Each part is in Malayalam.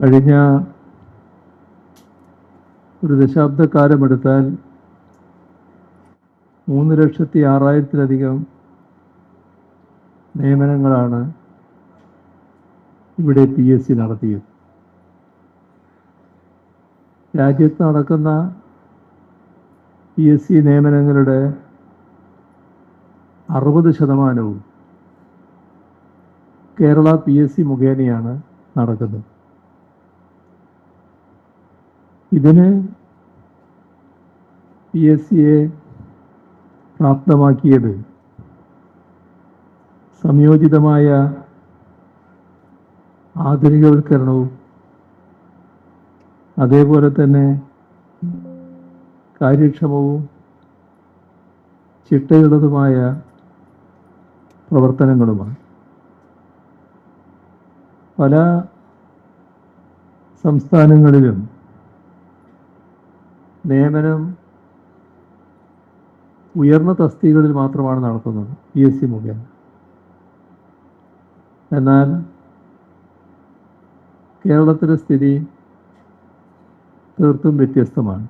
കഴിഞ്ഞ ഒരു ദശാബ്ദക്കാലമെടുത്താൽ മൂന്ന് ലക്ഷത്തി ആറായിരത്തിലധികം നിയമനങ്ങളാണ് ഇവിടെ പി എസ് സി നടത്തിയത്. രാജ്യത്ത് നടക്കുന്ന പി എസ് സി നിയമനങ്ങളുടെ അറുപത് ശതമാനവും കേരള പി എസ് സി മുഖേനയാണ് നടക്കുന്നത്. ഇതിന് പി എസ് സിയെ പ്രാപ്തമാക്കിയത് സംയോജിതമായ ആധുനികവൽക്കരണവും അതേപോലെ തന്നെ കാര്യക്ഷമവും ചിട്ടയുള്ളതുമായ പ്രവർത്തനങ്ങളുമാണ്. പല സംസ്ഥാനങ്ങളിലും നിയമനം ഉയർന്ന തസ്തികകളിൽ മാത്രമാണ് നടത്തുന്നത് പി എസ് സി മുഖേന. എന്നാൽ കേരളത്തിലെ സ്ഥിതി തീർത്തും വ്യത്യസ്തമാണ്.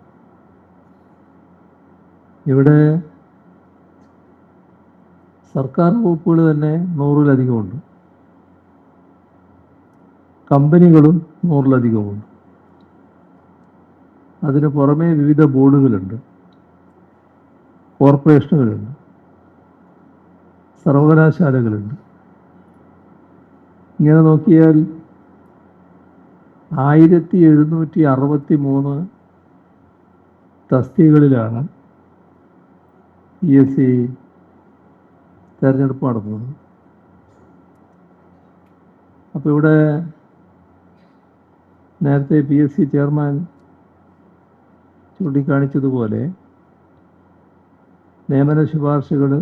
ഇവിടെ സർക്കാർ വകുപ്പുകൾ തന്നെ നൂറിലധികമുണ്ട്. കമ്പനികളും നൂറിലധികമുണ്ട്. അതിന് പുറമേ വിവിധ ബോർഡുകളുണ്ട്. കോർപ്പറേഷനുകളുണ്ട്. സർവകലാശാലകളുണ്ട്. ഇങ്ങനെ നോക്കിയാൽ ആയിരത്തി എഴുന്നൂറ്റി അറുപത്തി മൂന്ന് തസ്തികകളിലാണ് പി എസ് സി തിരഞ്ഞെടുപ്പ് നടത്തുന്നത് അപ്പോൾ ഇവിടെ നേരത്തെ പി എസ് സി ചെയർമാൻ ചൂണ്ടിക്കാണിച്ചതുപോലെ നിയമന ശുപാർശകൾ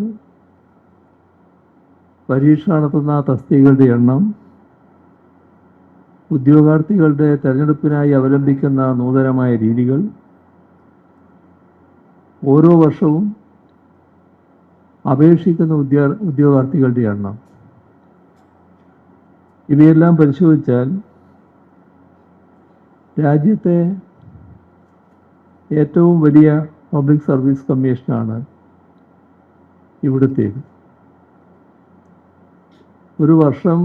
പരീക്ഷ നടത്തുന്ന തസ്തികളുടെ എണ്ണം ഉദ്യോഗാർത്ഥികളുടെ തെരഞ്ഞെടുപ്പിനായി അവലംബിക്കുന്ന നൂതനമായ രീതികൾ ഓരോ വർഷവും അപേക്ഷിക്കുന്ന ഉദ്യോ ഉദ്യോഗാർത്ഥികളുടെ എണ്ണം. ഇവയെല്ലാം പരിശോധിച്ചാൽ രാജ്യത്തെ ഏറ്റവും വലിയ പബ്ലിക് സർവീസ് കമ്മീഷനാണ് ഇവിടുത്തേത്. ഒരു വർഷം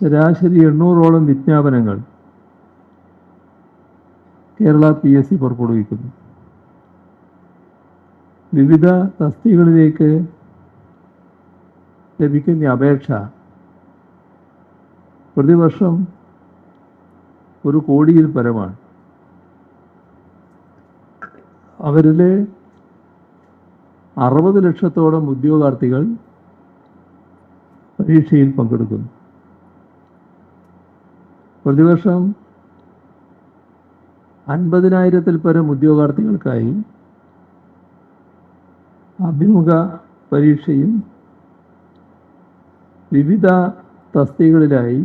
ശരാശരി എണ്ണൂറോളം വിജ്ഞാപനങ്ങൾ കേരള പി എസ് സി പുറപ്പെടുവിക്കുന്നു. വിവിധ തസ്തികളിലേക്ക് ലഭിക്കുന്ന അപേക്ഷ പ്രതിവർഷം ഒരു കോടിയിൽ പരമാണ്. അവരിലെ അറുപത് ലക്ഷത്തോളം ഉദ്യോഗാർത്ഥികൾ പരീക്ഷയിൽ പങ്കെടുക്കുന്നു. പ്രതിവർഷം അൻപതിനായിരത്തിൽ പരം ഉദ്യോഗാർത്ഥികൾക്കായി അഭിമുഖ പരീക്ഷയും വിവിധ തസ്തികളിലായി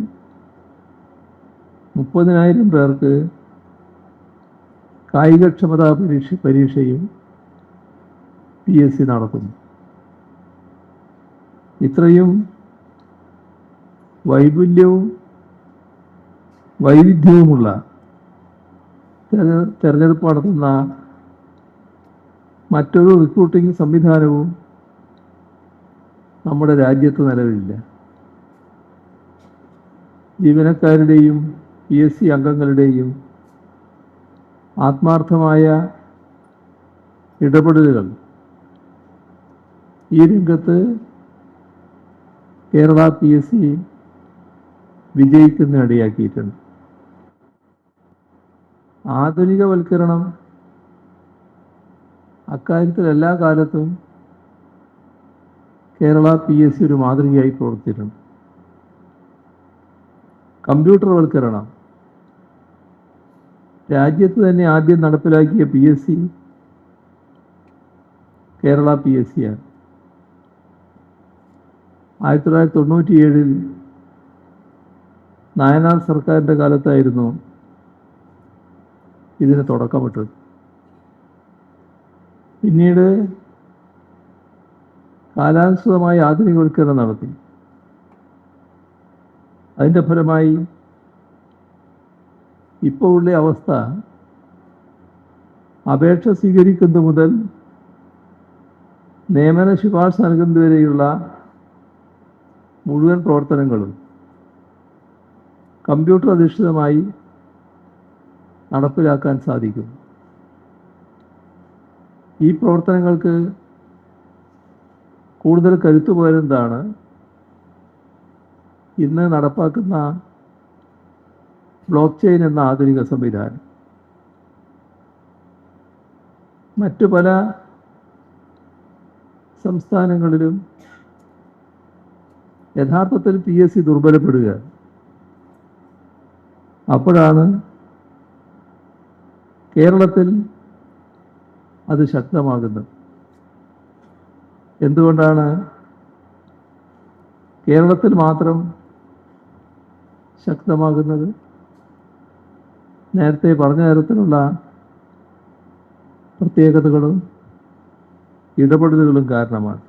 മുപ്പതിനായിരം പേർക്ക് കായികക്ഷമതാ പരീക്ഷ പരീക്ഷയും പി എസ് സി നടത്തുന്നു ഇത്രയും വൈപുല്യവും വൈവിധ്യവുമുള്ള തെര- തെരഞ്ഞെടുപ്പ് നടത്തുന്ന മറ്റൊരു റിക്രൂട്ടിംഗ് സംവിധാനവും നമ്മുടെ രാജ്യത്ത് നിലവിലില്ല. ജീവനക്കാരുടെയും പി എസ് സി അംഗങ്ങളുടെയും ആത്മാർത്ഥമായ ഇടപെടലുകൾ ഈ രംഗത്ത് കേരള പി എസ് സി വിജയിക്കുന്ന ഇടയാക്കിയിട്ടുണ്ട് ആധുനികവൽക്കരണം അക്കാര്യത്തിൽ എല്ലാ കാലത്തും കേരള പി എസ് സി ഒരു മാതൃകയായി പ്രവർത്തിച്ചിട്ടുണ്ട്. കമ്പ്യൂട്ടർവൽക്കരണം രാജ്യത്ത് തന്നെ ആദ്യം നടപ്പിലാക്കിയ P S C Kerala P S C ആണ്. ആയിരത്തി തൊള്ളായിരത്തി തൊണ്ണൂറ്റിയേഴിൽ നായനാർ സർക്കാരിന്റെ കാലത്തായിരുന്നു ഇതിന് തുടക്കമിട്ടത്. പിന്നീട് കാലാനുസൃതമായ ആധുനികവൽക്കരണം നടത്തി. അതിന്റെ ഫലമായി ഇപ്പോൾ ഉള്ള അവസ്ഥ അപേക്ഷ സ്വീകരിക്കുന്നത് മുതൽ നിയമന ശുപാർശ നൽകുന്നതുവരെയുള്ള മുഴുവൻ പ്രവർത്തനങ്ങളും കമ്പ്യൂട്ടർ അധിഷ്ഠിതമായി നടപ്പിലാക്കാൻ സാധിക്കും. ഈ പ്രവർത്തനങ്ങൾക്ക് കൂടുതൽ കരുത്തു ഇന്ന് നടപ്പാക്കുന്ന ബ്ലോക്ക് ചെയിൻ എന്ന ആധുനിക സംവിധാനം. മറ്റു പല സംസ്ഥാനങ്ങളിലും യഥാർത്ഥത്തിൽ പി എസ് സി ദുർബലപ്പെടുക. അപ്പോഴാണ് കേരളത്തിൽ അത് ശക്തമാകുന്നത്. എന്തുകൊണ്ടാണ്? കേരളത്തിൽ മാത്രം ശക്തമാകുന്നത്? നേരത്തെ പറഞ്ഞ തരത്തിലുള്ള പ്രത്യേകതകളും ഇടപെടലുകളും കാരണമാണ്.